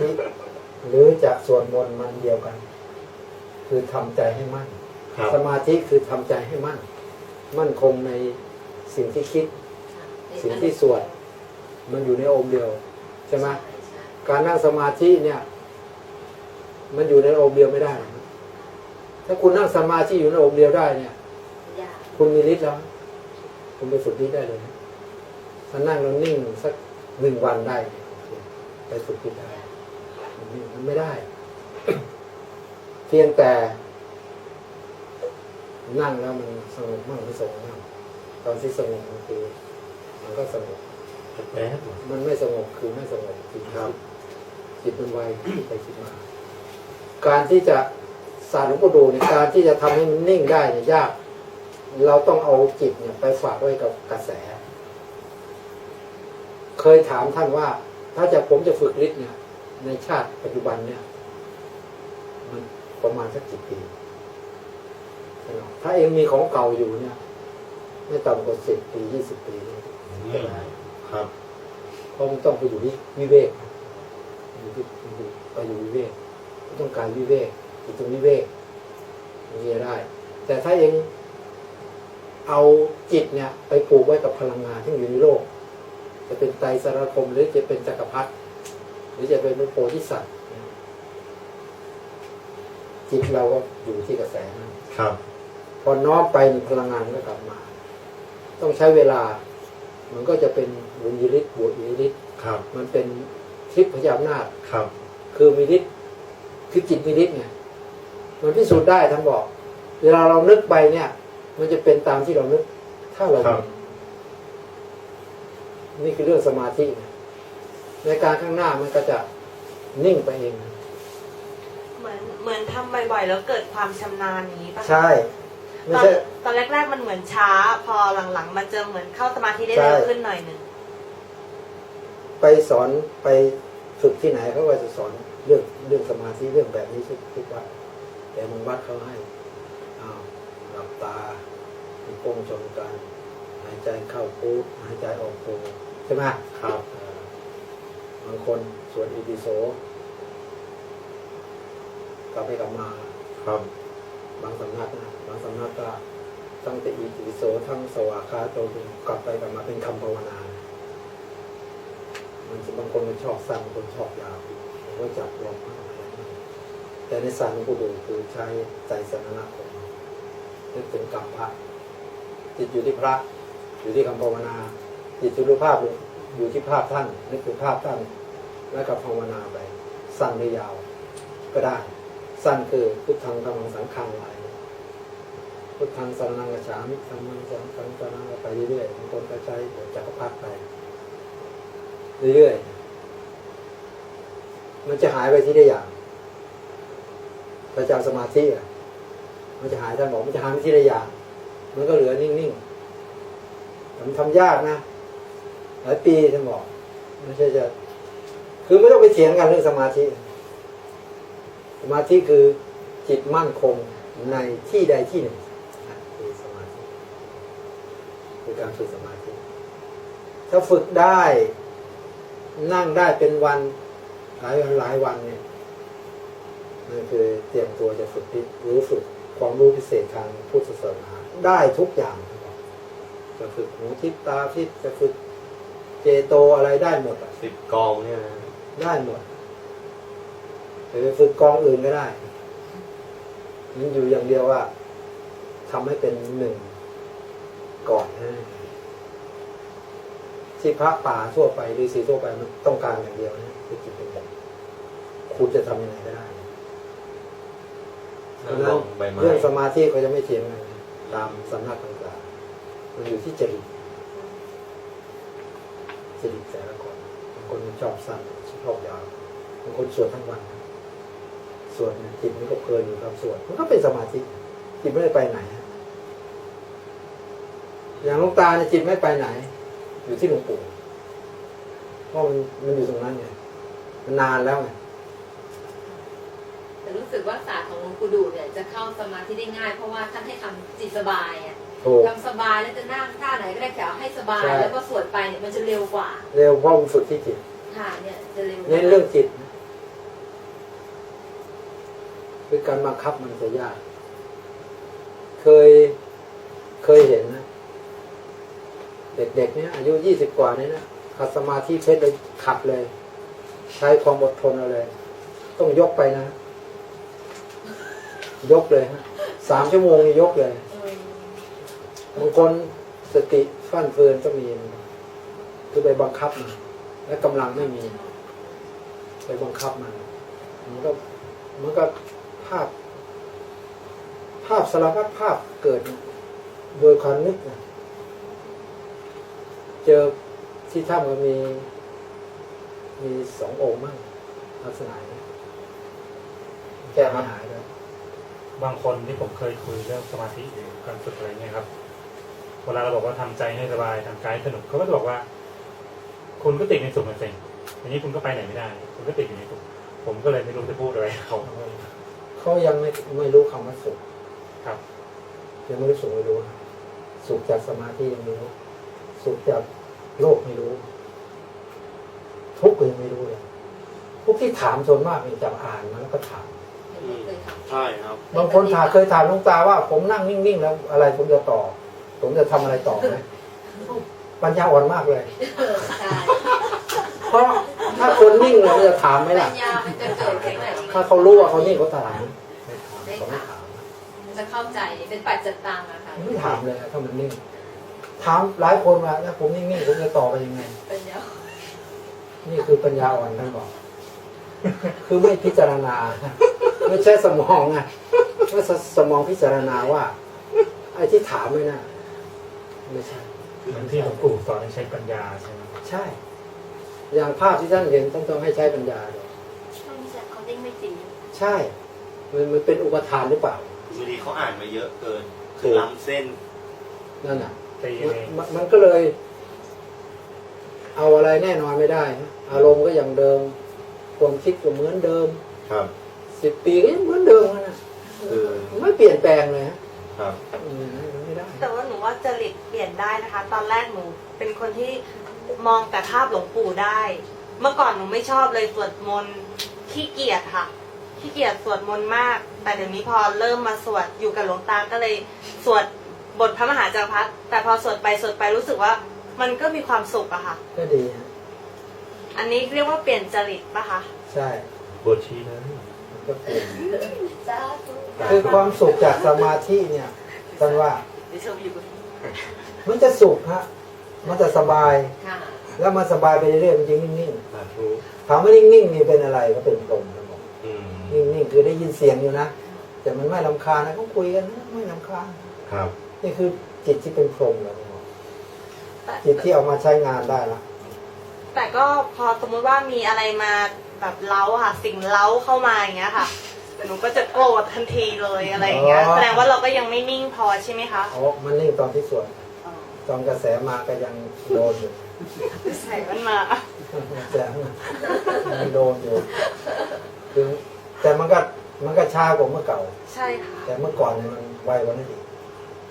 ธิ หรือจะสวดมนต์มันเดียวกัน คือทำใจให้มั่นครับสมาธิคือทำใจให้มั่น มั่นคงในสิ่งที่คิด สิ่งที่สวด มันอยู่ในองค์เดียวใช่ไหมการนั่งสมาธิเนี่ย มันอยู่ในองค์เดียวไม่ได้นะถ้าคุณนั่งสมาธิอยู่ในองค์เดียวได้เนี่ยยากคุณมีฤทธิ์แล้ว คุณไปฝึกฤทธิ์ได้เลยนะถ้านั่งแล้วนิ่งสักหนึ่งวันได้เนี่ยโอเคไปฝึกฤทธิ์ได้ มันไม่ได้ เพียงแต่ นั่งแล้วมันสงบมากไม่สงบมากตอนที่สงบมันคือ มันก็สงบแป๊บมันไม่สงบคือไม่สงบจิตครับ จิตมันไวไปคิดมา การที่จะสารหลวงปู่ดูเนี่ยการที่จะทำให้มันนิ่งได้เนี่ยยาก เราต้องเอาจิตเนี่ยไปฝากไว้กับกระแส เคยถามท่านว่า ถ้าจะผมจะฝึกฤทธิ์เนี่ย ในชาติปัจจุบันเนี่ยมันประมาณสักกี่ปีใช่ไหมถ้าเองมีของเก่าอยู่เนี่ย ไม่ต่ำกว่าสิบปียี่สิบปีเนี่ยอืมครับเพราะมันต้องไปอยู่ที่วิเวกอยู่ที่อยู่ไปอยู่วิเวกต้องการวิเวกอยู่ตรงวิเวกอย่างนี้ได้ แต่ถ้าเองเอาจิตเนี่ย ไปปลูกไว้กับพลังงานที่อยู่ในโลก จะเป็นไตรสารคมหรือจะเป็นจักรพรรดิห รือจะเป็นพระโพธิสัตว์จิตเราก็อยู่ที่กระแสนั้นครับ พอน้อมไปนี่พลังงานก็กลับมา ต้องใช้เวลา มันก็จะเป็นบุญยฤทธิ์บวกอิฤทธิ์ครับมันเป็นทิพย์พยาอำนาจครับ คือมีฤทธิ์คือจิตมีฤทธิ์ไงมันพิสูจน์ได้ท่านบอก เวลาเรานึกไปเนี่ย มันจะเป็นตามที่เรานึก ถ้าเราครับมีนี่คือเรื่องสมาธิไง ในการข้างหน้ามันก็จะนิ่งไปเอง เหมือนเหมือนทำบ่อยๆแล้วเกิดความชำนาญนี้ป่ะใช่ ไม่ตอนใช่ ตอนแรกๆมันเหมือนช้า พอหลังๆ มันจะเหมือนเข้าสมาธิได้ใช่เร็วขึ้นหน่อยหนึ่งไปสอนไปฝึกที่ไหนเขาก็จะสอนเรื่องเรื่องสมาธิเรื่องแบบนี้ทุกทุกวัดแต่บางวัดเขาให้อ้าวหลับตามีโป้งชนกันหายใจเข้าปูดหายใจออกโพใช่ไหมครับเอ่อบางคนสวดอิติโสกลับไปกลับมา ครับ บางสำนักนะบางสำนักก็ทั้งติอิติโสทั้งสวากขาโตกลับไปกลับมาเป็นคำภาวนา มันจะบางคนมันชอบสั้นบางคนชอบยาวผมก็จับลงมาแต่ในสารหลวงปู่ดูคือใช้ใจสนนะของนึกถึงกรรมพระจิตอยู่ที่พระ อยู่ที่คำภาวนาจิตสุรภาพอยู่ที่ภาพท่านนึกถึงภาพท่าน แล้วก็ภาวนาไป สั้นหรือยาว ก็ได้ สั้นคือพุทธังธรรมังสังฆังอะไรพุทธังสรนังกัจฉามิธรรมังสังฆังสรนังไปเรื่อยๆบางคนก็ใช้หัวจักรพรรดิไป เรื่อยๆมันจะหายไปที่ได้อย่างพระเจ้าสมาธิอะมันจะหายท่านบอกมันจะหายไปที่ได้อย่าง มันก็เหลือนิ่งๆแต่มันทำยากนะหลายปีท่านบอกไม่ใช่จะ คือไม่ต้องไปเถียงกันเรื่องสมาธิ สมาธิคือจิตมั่นคงในที่ใดที่หนึ่งคือสมาธิคือการฝึกสมาธิ ถ้าฝึกได้นั่งได้เป็นวันหลายวันหลายวันเนี่ยนั่นคือเตรียมตัวจะฝึกที่รู้ฝึกความรู้พิเศษทางพุทธศาสนาได้ทุกอย่าง จะฝึกหูทิพตาทิพจะฝึกเจโตอะไรได้หมดอะสิบกองเนี่ย ได้หมดหรือฝึกกองอื่นก็ได้มันอยู่อย่างเดียวว่าทำให้เป็นหนึ่งก่อนนะที่พระป่าทั่วไปหรือสีทั่วไปมันต้องการอย่างเดียวนะคือจิตเป็นหนึ่งคุณจะทำยังไงก็ได้เพราะฉะลนั้นงใบไม้เรื่องสมาธิเขาจะไม่เถียงกันนะตามสำนักต่างๆมันอยู่ที่จริตจริตแต่ละคนบาง คนชอบสั้นชอบยาวบางคนสวดทั้งวันสวดจิตมันก็เพลินอยู่กับสวดมันก็เป็นสมาธิจิตไม่ได้ไปไหน อย่างลวงตาเนี่ยจิตไม่ไปไหน อยู่ที่หลวงปู่เพราะมันมันอยู่ตรงนั้นไงมันนานแล้วไงแต่รู้สึกว่าศาสตร์ของหลวงปู่ดูเนี่ยจะเข้าสมาธิได้ง่าย เพราะว่าท่านให้ทำจิตสบายอะ ถูก ทำสบายแล้วจะนั่งท่าไหนก็ได้แค่ให้สบายใช่ แล้วก็สวดไปเนี่ยมันจะเร็วกว่าเร็วเพราะมันฝึกที่จิตค่ะเนี่ยจะเร็วเน้นเรื่องจิตนะคือการบังคับมันจะยาก เคยเคยเห็นนะ เด็กๆ เนี่ยอายุยี่สิบกว่าเนี่ยนะขัดสมาธิเพชรเลยขัดเลย ใช้ความอดทนเอาเลย ต้องยกไปนะ ยกเลยฮะสามชั่วโมงนี่ยกเลย บางคนสติฟั่นเฟือนก็มี คือไปบังคับมันและกำลังไม่มี ไปบังคับมันมันก็มันก็ภาพ ภาพสารพัดภาพเกิด โดยความนึกนะเจอที่ถ้ำก็มี มีสององค์มั่งลักษณะนี้แก้ไม่หายเลยบางคนที่ผมเคยคุยเรื่องสมาธิหรือการฝึกอะไรเงี้ยครับ เวลาเราบอกว่าทำใจให้สบายทำกายให้สนุกเขาก็จะบอกว่า คุณก็ติดในสุขมันสิทีนี้คุณก็ไปไหนไม่ได้ คุณก็ติดอยู่ในสุขผมก็เลยไม่รู้จะพูดอะไรกับเขาเขายังไม่ไม่รู้คำว่าสุขครับยังไม่รู้สุขไม่รู้นะสุขจากสมาธิยังไม่รู้ สุขจากโลกไม่รู้ ทุกข์ก็ยังไม่รู้เลยทุกข์ที่ถามส่วนมากเป็นจากอ่านมาแล้วก็ถามเคยทำใช่ครับบางคนถามเคยถามหลุงตาว่า ผมนั่งนิ่งๆแล้วอะไรผมจะต่อ ผมจะทำอะไรต่อไหมปัญญาอ่อนมากเลยใช่เพราะถ้าคนนิ่งเลยมันจะถามไหมปัล่ะ ญญามันจะเกิดขึ้นแบบถ้าเขารู้ว่าเขานิ่งเขาถามได้เขาไม่ค่ะถามมันจะเข้าใจเป็นปัจจิตังอะค่ะไม่ถามเลยถ้ามันนิ่ง ถามหลายคนว่าถ้าผมนิ่งๆผมจะต่อไปยังไง ปัญญานี่คือปัญญาอ่อนท่านบอก คือไม่พิจารณา ไม่ใช่สมองไงไม่ใช่สมองพิจารณาว่าไอ้ที่ถามไม่น่ะ ไม่ใช่เหมือนที่หลวงปู่สอนให้ใช้ปัญญาใช่ไหมใช่ อย่างภาพที่ท่านเห็นท่านต้องให้ใช้ปัญญาเลยช่องแชทเขาเด้งไม่จริงใช่มันมันเป็นอุปทานหรือเปล่าบางทีเขาอ่านมาเยอะเกิน คือล้ำเส้นนั่นน่ะตีมันเองมันมันก็เลย เอาอะไรแน่นอนไม่ได้นะอารมณ์ก็อย่างเดิม ความคิดก็เหมือนเดิม ครับสิบปีก็ยังเหมือนเดิมนะคือไม่เปลี่ยนแปลงเลยฮะ ครับอืมไม่ได้ แต่ว่าหนูว่าจริตเปลี่ยนได้นะคะ ตอนแรกหนูเป็นคนที่มองแต่ภาพหลวงปู่ได้ เมื่อก่อนหนูไม่ชอบเลยสวดมนต์ขี้เกียจค่ะขี้เกียจสวดมนต์มาก แต่เดี๋ยวนี้พอเริ่มมาสวดอยู่กับหลวงตาก็เลยสวดบทพระมหาจักรพรรดิแต่พอสวดไปสวดไปรู้สึกว่า มันก็มีความสุขอะค่ะ ก็ดีฮะอันนี้เรียกว่าเปลี่ยนจริตปะคะ ใช่ บทชี้นั้นมันก็เปลี่ยน จ้า คือความสุขจากสมาธิเนี่ยท่านว่าเดี๋ยวชมอยู่มันจะสุขฮะมันจะสบายค่ะแล้วมันสบายไปเรื่อยๆมันจะนิ่งสาธุๆถามว่านิ่งๆนี่เป็นอะไรก็เป็นลมท่านบอกอืมนิ่งๆคือได้ยินเสียงอยู่นะแต่มันไม่ลำคาญนะเขาคุยกันนะไม่ลำคาญครับ นี่คือจิตที่เป็นพรหมแล้วท่านบอกแต่จิตที่เอามาใช้งานได้ละแต่ก็พอสมมุติว่ามีอะไรมาแบบเล้าค่ะ สิ่งเล้าเข้ามาอย่างเงี้ยค่ะ หนูก็จะโกรธทันทีเลยอะไรอย่างเงี้ยแสดงว่าเราก็ยังไม่นิ่งพอใช่ไหมคะอ๋อมันนิ่งตอนที่สวดตอนกระแสมาก็ยังโดนอยู่ ใส่มันมา แสงมันโดนอยู่คือแต่มันก็มันก็ช้ากว่าเมื่อเก่า ใช่ค่ะแต่เมื่อก่อนเนี่ยมันไวกว่านั้นอีก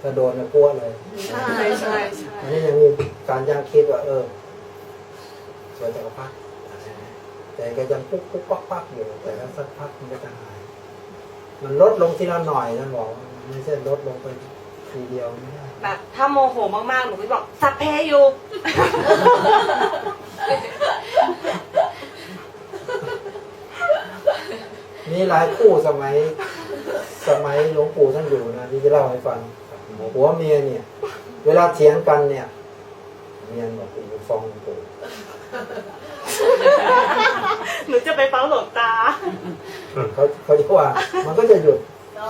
ถ้าโดนเนี่ยกลัวเลย ใช่ใช่ใช่อันนี้ยังมีการยังคิดว่า เออสวยจักรพรรดิแต่ก็ยังปุ๊กปุ๊กปักปักอยู่แต่แล้วสักพักมันก็จะหาย มันลดลงทีละหน่อยนะบอกว่าไม่ใช่ลดลงไปทีเดียวไม่ได้แบบถ้าโมโหมากๆ หนูก็บอกสัพเพอยู่ มีหลายคู่สมัย สมัยหลวงปู่ท่านอยู่นะที่จะเล่าให้ฟังผัวเมียเนี่ย เวลาเถียงกันเนี่ย เมียบอกกูฟ้องหลวงปู่ หนูจะไปฟ้องหลวงตา เขาเขาจะว่า มันก็จะหยุดนะ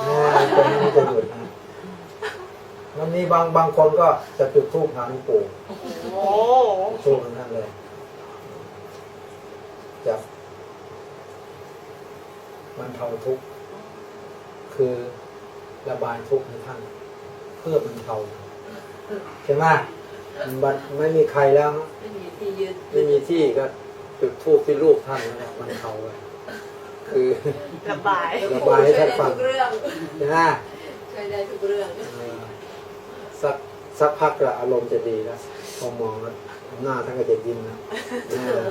ตรงนี้มันจะหยุดนะมันมีบางบางคนก็จะจุดธูปหาหลวงปู่โอ้ทูปนั่นเลยจะบรรเทาทุกข์คือระบายทุกข์ให้ท่านเพื่อบรรเทาใช่ไหมมันไม่มีใครแล้วไม่มีที่ยืนไม่มีที่ก็ จุดทูปที่รูปท่านแล้วบรรเทาไว้คือระบายระบายให้ท่านฟังช่วยได้ทุกเรื่องนะช่วยได้ทุกเรื่องเออสักสักพักก็อารมณ์จะดีแล้วพอมองแล้วหน้าท่านก็จะยิ้มแล้วเออ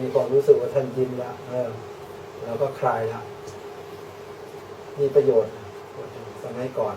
มีความรู้สึกว่าท่านยิ้มแล้วเออแล้วก็คลายแล้วมีประโยชน์นะสมัยก่อน